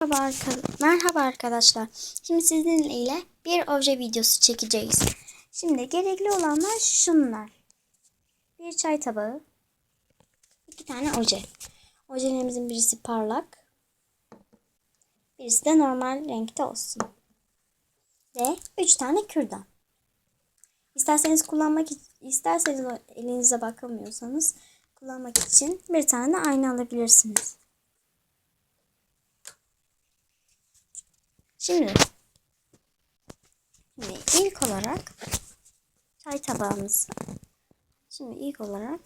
Merhaba, arka- Merhaba arkadaşlar. Şimdi sizinle bir obje videosu çekeceğiz. Şimdi gerekli olanlar şunlar. Bir çay tabağı. iki tane oje. Ojelerimizin birisi parlak. Birisi de normal renkte olsun. Ve üç tane kürdan. İsterseniz kullanmak isterseniz elinize bakamıyorsanız kullanmak için bir tane de ayna alabilirsiniz. Şimdi, şimdi ilk olarak çay tabağımızı şimdi ilk olarak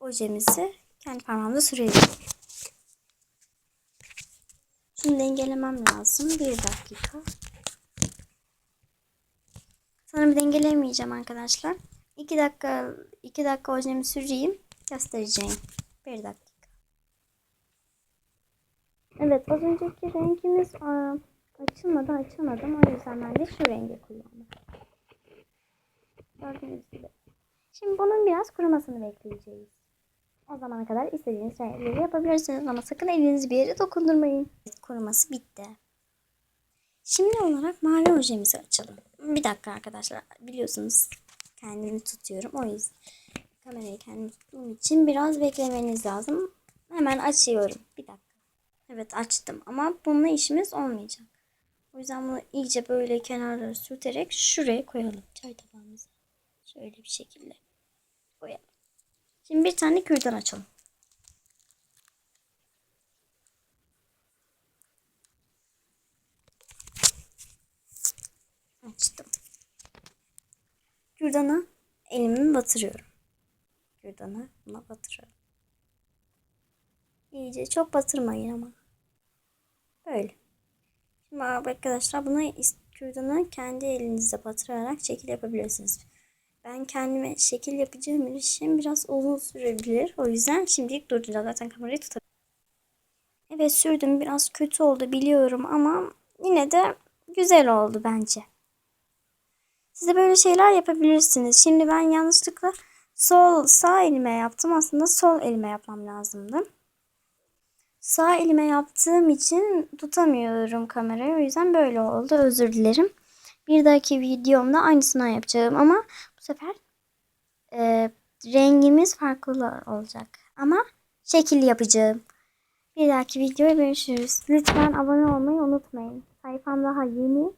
ojemizi kendi parmağımda sürelim. Şimdi dengelemem lazım. Bir dakika. Sanırım dengelemeyeceğim arkadaşlar. İki dakika, iki dakika ojemi süreyim. Göstereceğim. Bir dakika. Evet az önceki rengimiz aa, açılmadı açılmadım. O yüzden ben de şu rengi kullandım. Gördüğünüz gibi. Şimdi bunun biraz kurumasını bekleyeceğiz. O zamana kadar istediğiniz şeyleri yapabilirsiniz ama sakın elinizi bir yere dokundurmayın. Kuruması bitti. Şimdi olarak mavi ojemizi açalım. Bir dakika arkadaşlar. Biliyorsunuz kendimi tutuyorum. O yüzden kamerayı kendim tuttuğum için biraz beklemeniz lazım. Hemen açıyorum. Bir dakika. Evet açtım ama bununla işimiz olmayacak. O yüzden bunu iyice böyle kenarlara sürterek şuraya koyalım çay tabağımıza. Şöyle bir şekilde koyalım. Şimdi bir tane kürdan açalım. Açtım. Kürdanı elimi batırıyorum. Kürdanı buna batırıyorum. İyice çok batırmayın ama. Böyle. Şimdi arkadaşlar bunu kürdanı kendi elinizde batırarak şekil yapabilirsiniz. Ben kendime şekil yapacağım için biraz uzun sürebilir. O yüzden şimdilik durduracağım. Zaten kamerayı tutabilirim. Evet sürdüm. Biraz kötü oldu biliyorum ama yine de güzel oldu bence. Size böyle şeyler yapabilirsiniz. Şimdi ben yanlışlıkla sol sağ elime yaptım. Aslında sol elime yapmam lazımdı. Sağ elime yaptığım için tutamıyorum kamerayı. O yüzden böyle oldu. Özür dilerim. Bir dahaki videomda aynısını yapacağım ama bu sefer e, rengimiz farklı olacak. Ama şekil yapacağım. Bir dahaki videoya görüşürüz. Lütfen abone olmayı unutmayın. Sayfam daha yeni.